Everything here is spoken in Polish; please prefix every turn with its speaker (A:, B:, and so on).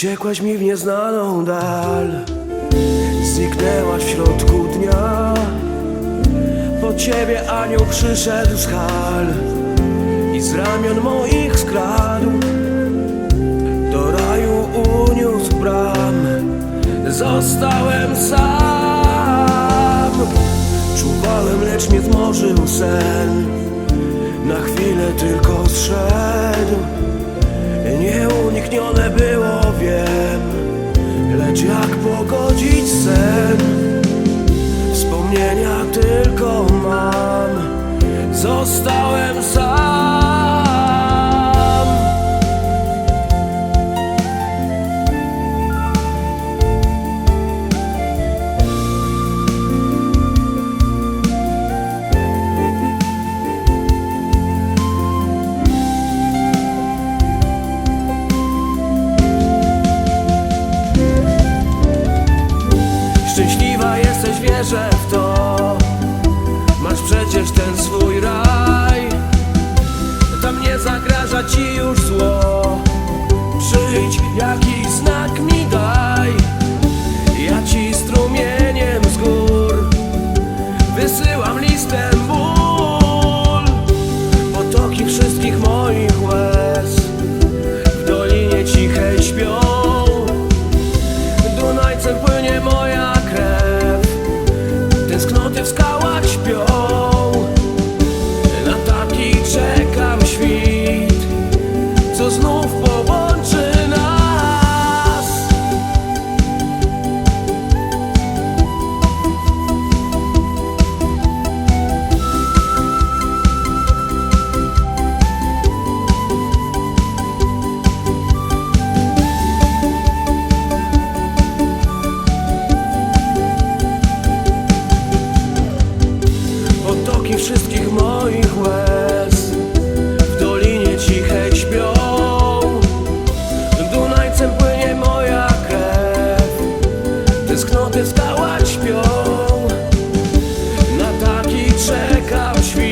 A: Uciekłaś mi w nieznaną dal. Zniknęłaś w środku dnia ciebie anioł przyszedł z hal I z ramion moich skradł. Do raju uniósł bram. Zostałem sam. Czuwałem, lecz mnie zmorzył sen. Na chwilę tylko zszedł. Nieuniknione było, Wspomnienia tylko mam. Zostałem sam wierzę w to. Masz przecież ten swój raj. Tam nie zagraża ci już zło. Przyjdź, jakiś przestała śpią. Na taki czekam świt